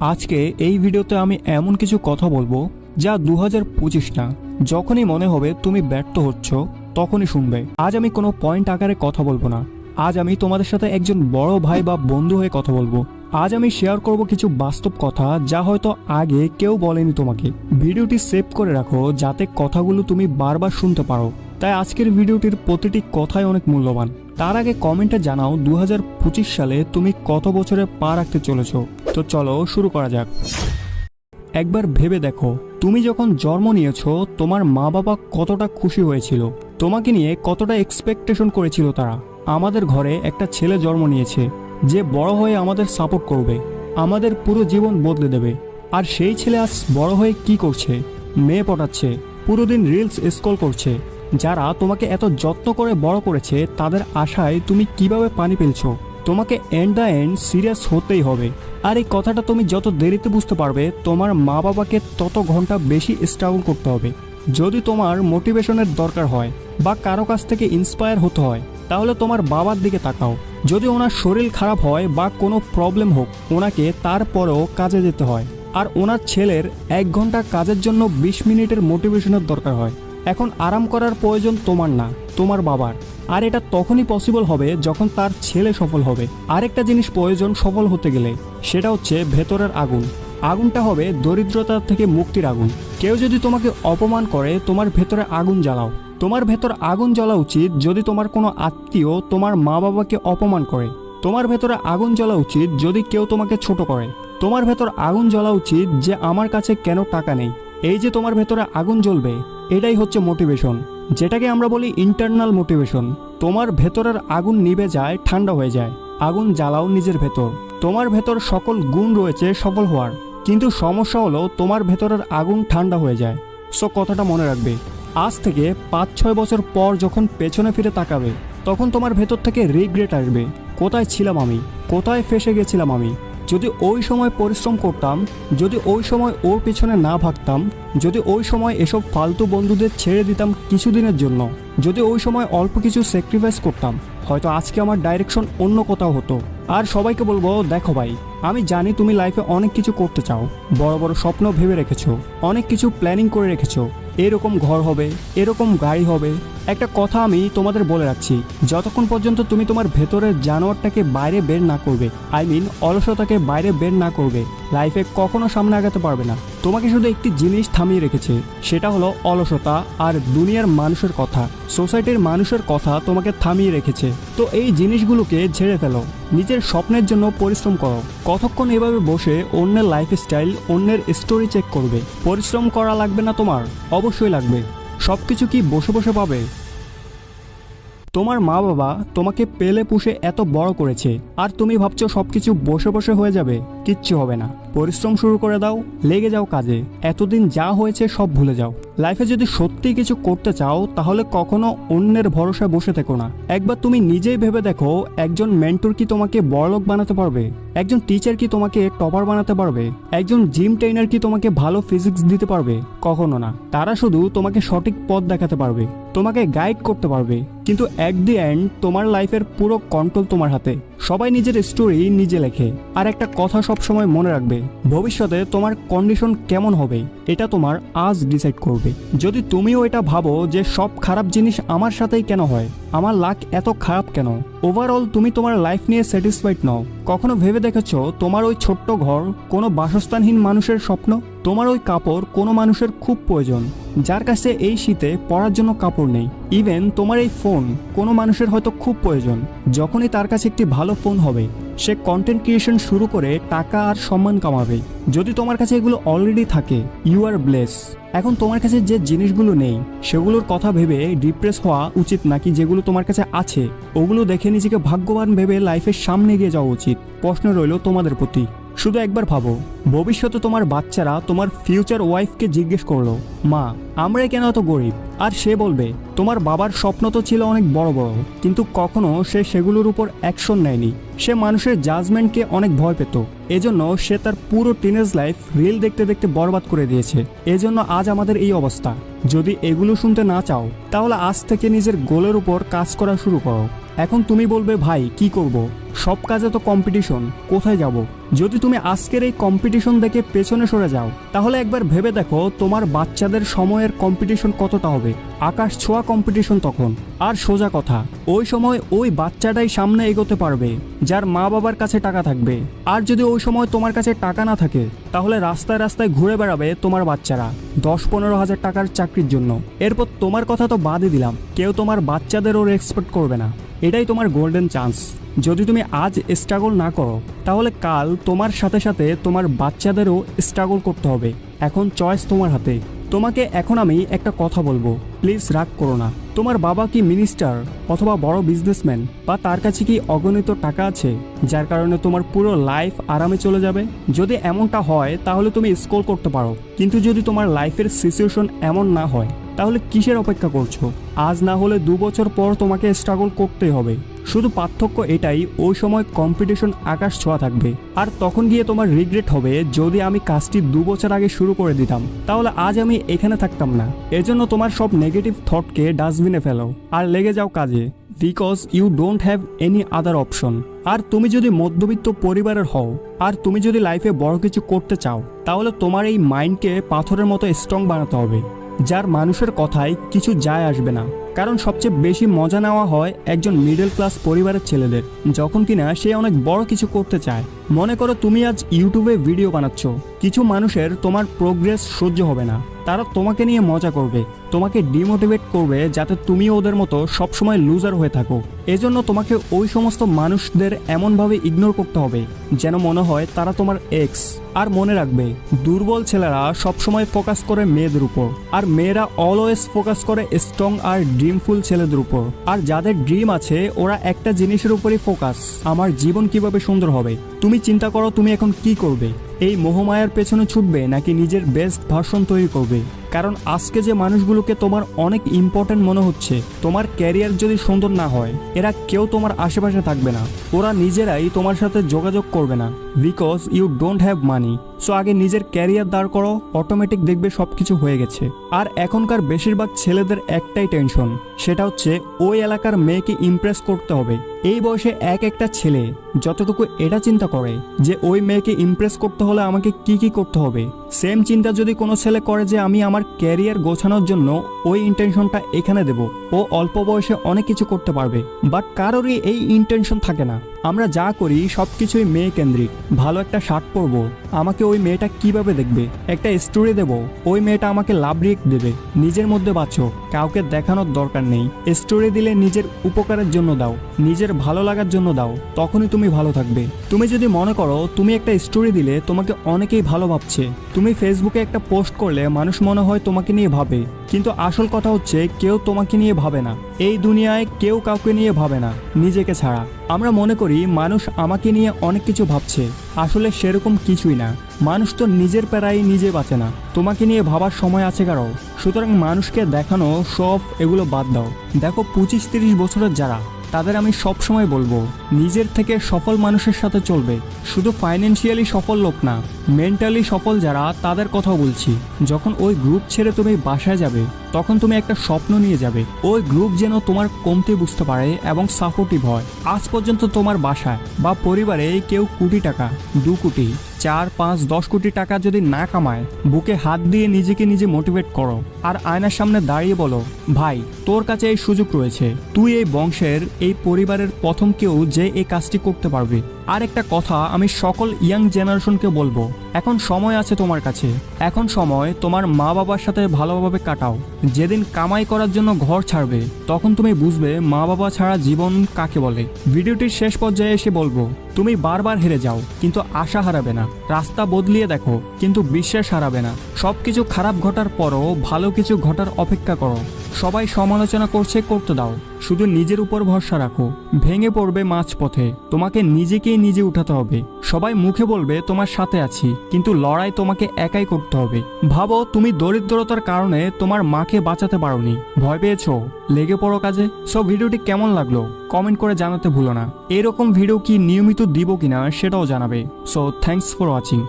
আজকে এই ভিডিওতে আমি এমন কিছু কথা বলব যা দু হাজার পঁচিশ না যখনই মনে হবে তুমি ব্যর্থ হচ্ছ, তখনই শুনবে। আজ আমি কোনো পয়েন্ট আকারে কথা বলব না। আজ আমি তোমাদের সাথে একজন বড় ভাই বা বন্ধু হয়ে কথা বলব। আজ আমি শেয়ার করব কিছু বাস্তব কথা যা হয়তো আগে কেউ বলেনি তোমাকে। ভিডিওটি সেভ করে রাখো যাতে কথাগুলো তুমি বারবার শুনতে পারো। তাই আজকের ভিডিওটির প্রতিটি কথাই অনেক মূল্যবান। তার আগে কমেন্টে জানাও দু হাজার পঁচিশ সালে তুমি কত বছরে পা রাখতে চলেছ। তো চলো শুরু করা যাক। একবার ভেবে দেখো, তুমি যখন জন্ম নিয়েছো, তোমার মা বাবা কতটা খুশি হয়েছিল? তোমাকে নিয়ে কতটা এক্সপেকটেশন করেছিল তারা? আমাদের ঘরে একটা ছেলে জন্ম নিয়েছে, যে বড় হয়ে আমাদের সাপোর্ট করবে, আমাদের পুরো জীবন বদলে দেবে। আর সেই ছেলে আজ বড় হয়ে কি করছে? মেয়ে পটাচ্ছে, পুরো দিন রিলস স্ক্রল করছে। যারা তোমাকে এত যত্ন করে বড় করেছে, তাদের আশায় তুমি কীভাবে পানি পেলছো তোমাকে এন্ড দ্য এন্ড সিরিয়াস হতেই হবে। আর এই কথাটা তুমি যত দেরিতে বুঝতে পারবে, তোমার মা বাবাকে তত ঘণ্টা বেশি স্ট্রাগল করতে হবে। যদি তোমার মোটিভেশনের দরকার হয় বা কারও কাছ থেকে ইন্সপায়ার হতে হয়, তাহলে তোমার বাবার দিকে তাকাও। যদি ওনার শরীর খারাপ হয় বা কোনো প্রবলেম হোক, ওনাকে তারপরেও কাজে যেতে হয়। আর ওনার ছেলের এক ঘণ্টা কাজের জন্য বিশ মিনিটের মোটিভেশনের দরকার হয়। এখন আরাম করার প্রয়োজন তোমার না। তোমার বাবার। আর এটা তখনই পসিবল হবে যখন তার ছেলে সফল হবে। আরেকটা জিনিস প্রয়োজন সফল হতে গেলে, সেটা হচ্ছে ভেতরের আগুন। আগুনটা হবে দরিদ্রতা থেকে মুক্তির আগুন। কেউ যদি তোমাকে অপমান করে, তোমার ভেতরে আগুন জ্বালাও। তোমার ভেতর আগুন জ্বলা উচিত যদি তোমার কোনো আত্মীয় তোমার মা বাবাকে অপমান করে। তোমার ভেতরে আগুন জ্বলা উচিত যদি কেউ তোমাকে ছোট করে। তোমার ভেতর আগুন জ্বলা উচিত যে আমার কাছে কেন টাকা নেই। এই যে তোমার ভেতরে আগুন জ্বলবে, এটাই হচ্ছে মোটিভেশন যেটাকে আমরা বলি ইন্টারনাল মোটিভেশন তোমার ভেতরের আগুন নিভে যায়, ঠান্ডা হয়ে যায়। আগুন জ্বালাও নিজের ভেতর। তোমার ভেতর সকল গুণ রয়েছে, সফল হওয়ার। কিন্তু সমস্যা হলো তোমার ভেতরের আগুন ঠান্ডা হয়ে যায়। সো কথাটা মনে রাখবে। আজ থেকে পাঁচ ছয় বছর পর যখন পেছনে ফিরে তাকাবে, তখন তোমার ভেতর থেকে রিগ্রেট আসবে। কোথায় ছিলাম আমি? কোথায় ফেসে গেছিলাম আমি? যদি ওই সময় পরিশ্রম করতাম, যদি ওই সময় ওর পেছনে না ভাগতাম, যদি ওই সময় এসব ফালতু বন্ধুদের ছেড়ে দিতাম কিছুদিনের জন্য, যদি ওই সময় অল্প কিছু স্যাক্রিফাইস করতাম, হয়তো আজকে আমার ডাইরেকশন অন্য কোথাও হতো। আর সবাইকে বলব, দেখো ভাই, আমি জানি তুমি লাইফে অনেক কিছু করতে চাও, বড় বড় স্বপ্ন ভেবে রেখেছো, অনেক কিছু প্ল্যানিং করে রেখেছো, এরকম ঘর হবে, এরকম গাড়ি হবে একটা কথা আমি তোমাদের বলে রাখছি। যতক্ষণ পর্যন্ত তুমি তোমার ভেতরের জানোয়ারটাকে বাইরে বের না করবে আই মিন অলসতাকে বাইরে বের না করবে লাইফে কখনো সামনে আগাতে পারবে না। তোমাকে শুধু একটি জিনিস থামিয়ে রেখেছে, সেটা হলো অলসতা আর দুনিয়ার মানুষের কথা। সোসাইটির মানুষের কথা তোমাকে থামিয়ে রেখেছে। তো এই জিনিসগুলোকে ঝেড়ে ফেলো। নিজের স্বপ্নের জন্য পরিশ্রম করো। কতক্ষণ এভাবে বসে অন্যের লাইফস্টাইল অন্যের স্টোরি চেক করবে? পরিশ্রম করা লাগবে না তোমার? অবশ্যই লাগবে। সবকিছু কি বসে বসে পাবে? তোমার মা বাবা তোমাকে পেলে পুষে এত বড় করেছে। আর তুমি ভাবছ সবকিছু বসে বসে হয়ে যাবে, কিচ্ছু হবে না। পরিশ্রম শুরু করে দাও, লেগে যাও কাজে। এতদিন যা হয়েছে সব ভুলে যাও। লাইফে যদি সত্যি কিছু করতে চাও, তাহলে কখনো অন্যের ভরসায় বসে থেকো না। একবার তুমি নিজেই ভেবে দেখো, একজন মেন্টর কি তোমাকে বড়লোক বানাতে পারবে? একজন টিচার কি তোমাকে টপার বানাতে পারবে? একজন জিম ট্রেনার কি তোমাকে ভালো ফিজিক্স দিতে পারবে? কখনো না। তারা শুধু তোমাকে সঠিক পথ দেখাতে পারবে, তোমাকে গাইড করতে পারবে। কিন্তু অ্যাট দি এন্ড তোমার লাইফের পুরো কন্ট্রোল তোমার হাতে। সবাই নিজের স্টোরি নিজে লেখে। আর একটা কথা সব সময় মনে রাখবে, ভবিষ্যতে তোমার কন্ডিশন কেমন হবে, এটা তোমার আজ ডিসাইড করবে। যদি তুমিও এটা ভাবো যে সব খারাপ জিনিস আমার সাথেই কেন হয়, আমার লাক এত খারাপ কেন? ওভারঅল তুমি তোমার লাইফ নিয়ে স্যাটিসফাইড নও। কখনো ভেবে দেখেছ তোমার ওই ছোট্ট ঘর কোনো বাসস্থানহীন মানুষের স্বপ্ন? তোমার ওই কাপড় কোনো মানুষের খুব প্রয়োজন। যার কাছে এই শীতে পরার জন্য কাপড় নেই। ইভেন তোমার এই ফোন কোনো মানুষের হয়তো খুব প্রয়োজন। যখনই তার কাছে একটি ভালো ফোন হবে, সে কন্টেন্ট ক্রিয়েশন শুরু করে টাকা আর সম্মান কামাবে। যদি তোমার কাছে এগুলো অলরেডি থাকে ইউ আর ব্লেস এখন তোমার কাছে যে জিনিসগুলো নেই, সেগুলোর কথা ভেবে ডিপ্রেস হওয়া উচিত নাকি যেগুলো তোমার কাছে আছে? ওগুলো দেখে নিজেকে ভাগ্যবান ভেবে লাইফের সামনে গিয়ে যাওয়া উচিত। প্রশ্ন রইল তোমাদের প্রতি। শুধু একবার ভাবো, ভবিষ্যতে তোমার বাচ্চারা তোমার ফিউচার ওয়াইফকে জিজ্ঞেস করল, মা আমরাই কেন এত গরিব? আর সে বলবে, তোমার বাবার স্বপ্ন তো ছিল অনেক বড় বড়, কিন্তু কখনো সে সেগুলোর উপর অ্যাকশন নেয়নি। সে মানুষের জাজমেন্টকে অনেক ভয় পেত। এজন্য সে তার পুরো টিনেজ লাইফ রিল দেখতে দেখতে বরবাদ করে দিয়েছে। এজন্য আজ আমাদের এই অবস্থা। যদি এগুলো শুনতে না চাও, তাহলে আজ থেকে নিজের গোলের উপর কাজ করা শুরু করো। এখন তুমি বলবে, ভাই, কি করব? সব কাজে তো কম্পিটিশন কোথায় যাব? যদি তুমি আজকের এই কম্পিটিশন দেখে পেছনে সরে যাও, তাহলে একবার ভেবে দেখো তোমার বাচ্চাদের সময়ের কম্পিটিশন কতটা হবে। আকাশ ছোঁয়া কম্পিটিশন তখন। আর সোজা কথা, ওই সময় ওই বাচ্চাটাই সামনে এগোতে পারবে, যার মা বাবার কাছে টাকা থাকবে। আর যদি ওই সময় তোমার কাছে টাকা না থাকে, তাহলে রাস্তায় রাস্তায় ঘুরে বেড়াবে তোমার বাচ্চারা দশ পনেরো হাজার টাকার চাকরির জন্য। এরপর তোমার কথা তো বাদই দিলাম, কেউ তোমার বাচ্চাদেরও রেসপেক্ট করবে না। এটাই তোমার গোল্ডেন চান্স যদি তুমি আজ স্ট্রাগল না করো, তাহলে কাল তোমার সাথে সাথে তোমার বাচ্চাদেরও স্ট্রাগল করতে হবে। এখন চয়েস তোমার হাতে। তোমাকে এখন আমি একটা কথা বলব। প্লিজ রাগ করো না। তোমার বাবা কি মিনিস্টার অথবা বড় বিজনেসম্যান বা তার কাছে কি অগণিত টাকা আছে? যার কারণে তোমার পুরো লাইফ আরামে চলে যাবে? যদি এমনটা হয়, তাহলে তুমি স্কোর করতে পারো। কিন্তু যদি তোমার লাইফের সিচুয়েশন এমন না হয় তাহলে কিসের অপেক্ষা করছ? আজ না হলে দু বছর পর তোমাকে স্ট্রাগল করতেই হবে। শুধু পার্থক্য এটাই, ওই সময় কম্পিটিশন আকাশ ছোঁয়া থাকবে। আর তখন গিয়ে তোমার রিগ্রেট হবে যদি আমি কাজটি দু বছর আগে শুরু করে দিতাম। তাহলে আজ আমি এখানে থাকতাম না। এজন্য তোমার সব নেগেটিভ থটকে ডাস্টবিনে ফেলো। আর লেগে যাও কাজে। Because you don't have any other option আর তুমি যদি মধ্যবিত্ত পরিবারের হও, আর তুমি যদি লাইফে বড় কিছু করতে চাও, তাহলে তোমার এই মাইন্ডকে পাথরের মতো স্ট্রং বানাতে হবে। যার মানুষের কথায় কিছু যায় আসবে না। কারণ সবচেয়ে বেশি মজা নেওয়া হয় একজন মিডল ক্লাস পরিবারের ছেলেদের, যখন কিনা সে অনেক বড় কিছু করতে চায়। মনে করো তুমি আজ ইউটিউবে ভিডিও বানাচ্ছ, কিছু মানুষের তোমার প্রোগ্রেস সহ্য হবে না, তারা তোমাকে নিয়ে মজা করবে। তোমাকে ডিমোটিভেট করবে যাতে তুমিও ওদের মতো সবসময় লুজার হয়ে থাকো। এজন্য তোমাকে ওই সমস্ত মানুষদের এমনভাবে ইগনোর করতে হবে, যেন মনে হয় তারা তোমার এক্স আর মনে রাখবে, দুর্বল ছেলেরা সবসময় ফোকাস করে মেয়েদের উপর, আর মেয়েরা অলওয়েজ ফোকাস করে স্ট্রং আর ড্রিমফুল ছেলেদের উপর। আর যাদের ড্রিম আছে, ওরা একটা জিনিসের উপরই ফোকাস আমার জীবন কীভাবে সুন্দর হবে? তুমি চিন্তা করো তুমি এখন কি করবে? এই মোহমায়ার পেছনে ছুটবে নাকি নিজের বেস্ট ভার্সন তৈরি করবে? কারণ আজকে যে মানুষগুলোকে তোমার অনেক ইম্পর্টেন্ট মনে হচ্ছে, তোমার ক্যারিয়ার যদি সুন্দর না হয়, এরা কেউ তোমার আশেপাশে থাকবে না। ওরা নিজেরাই তোমার সাথে যোগাযোগ করবে না। Because you don't have money so আগে নিজের ক্যারিয়ার দাঁড় করো অটোমেটিক দেখবে সব কিছু হয়ে গেছে। আর এখনকার বেশিরভাগ ছেলেদের একটাই টেনশন সেটা হচ্ছে ওই এলাকার মেয়েকে ইমপ্রেস করতে হবে। এই বয়সে এক একটা ছেলে যতটুকু এটা চিন্তা করে যে ওই মেয়েকে ইমপ্রেস করতে হলে আমাকে কি কি করতে হবে। সেম চিন্তা যদি কোনো ছেলে করে যে আমি আমার ক্যারিয়ার গোছানোর জন্য ওই ইন্টেনশনটা এখানে দেব, ও অল্প বয়সে অনেক কিছু করতে পারবে। বাট কারোরই এই ইন্টেনশন থাকে না। আমরা যা করি সব কিছুই মেয়ে কেন্দ্রিক। ভালো একটা শার্ট পরবো। আমাকে ওই মেয়েটা কীভাবে দেখবে? একটা স্টোরি দেব। ওই মেয়েটা আমাকে লাভ রিয়েক্ট দেবে। নিজের মধ্যে বাঁচো। কাউকে দেখানোর দরকার নেই। স্টোরি দিলে নিজের উপকারের জন্য দাও। নিজের ভালো লাগার জন্য দাও। তখনই তুমি ভালো থাকবে। তুমি যদি মনে করো, তুমি একটা স্টোরি দিলে তোমাকে অনেকেই ভালো ভাবছে। তুমি ফেসবুকে একটা পোস্ট করলে মানুষ মনে হয় তোমাকে নিয়ে ভাবে। কিন্তু আসল কথা হচ্ছে, কেউ তোমাকে নিয়ে ভাবে না। এই দুনিয়ায় কেউ কাউকে নিয়ে ভাবে না। নিজেকে ছাড়া। আমরা মনে করি মানুষ আমাকে নিয়ে অনেক কিছু ভাবছে। আসলে সেরকম কিছুই না। মানুষ তো নিজের প্যারাই নিজে বাঁচে না। তোমাকে নিয়ে ভাবার সময় আছে কারও। সুতরাং মানুষকে দেখানো, সব এগুলো বাদ দাও। দেখো পঁচিশ তিরিশ বছরের যারা। তাদের আমি সব সময় বলব, নিজের থেকে সফল মানুষের সাথে চলবে। শুধু ফাইন্যান্সিয়ালি সফল লোক না মেন্টালি সফল যারা, তাদের কথাও বলছি। যখন ওই গ্রুপ ছেড়ে তুমি বাসায় যাবে, তখন তুমি একটা স্বপ্ন নিয়ে যাবে। ওই গ্রুপ যেন তোমার কমতি বুঝতে পারে এবং সাপোর্টিভ হয়। আজ পর্যন্ত তোমার বাসায় বা পরিবারে কেউ কোটি টাকা, দু কোটি চার পাঁচ দশ কোটি টাকা যদি না কামায়, বুকে হাত দিয়ে নিজেকে নিজে মোটিভেট করো। আর আয়নার সামনে দাঁড়িয়ে বলো, ভাই, তোর কাছে এই সুযোগ রয়েছে। তুই এই বংশের, এই পরিবারের প্রথম কেউ যে এই কাজটি করতে পারবে। আর একটা কথা আমি সকল ইয়াং জেনারেশনকে বলব। এখন সময় আছে তোমার কাছে। এখন সময় তোমার মা বাবার সাথে ভালোভাবে কাটাও। যেদিন কামাই করার জন্য ঘর ছাড়বে, তখন তুমি বুঝবে মা বাবা ছাড়া জীবন কাকে বলে। ভিডিওটির শেষ পর্যায়ে এসে বলব, তুমি বারবার হেরে যাও, কিন্তু আশা হারাবে না। রাস্তা বদলিয়ে দেখো, কিন্তু বিশ্বাস হারাবে না। সব কিছু খারাপ ঘটার পরও ভালো কিছু ঘটার অপেক্ষা করো। সবাই সমালোচনা করছে, করতে দাও। শুধু নিজের উপর ভরসা রাখো। ভেঙে পড়বে মাঝপথে। তোমাকে নিজেকেই নিজে উঠাতে হবে। সবাই মুখে বলবে, তোমার সাথে আছি। কিন্তু লড়াই তোমাকে একাই করতে হবে। ভাবো, তুমি দরিদ্রতার কারণে তোমার মাকে বাঁচাতে পারোনি। ভয় পেয়েছ? লেগে পড়ো কাজে। সো ভিডিওটি কেমন লাগল? কমেন্ট করে জানাতে ভুলো না। এরকম ভিডিও কি নিয়মিত দিব কিনা, সেটাও জানাবে। So thanks for watching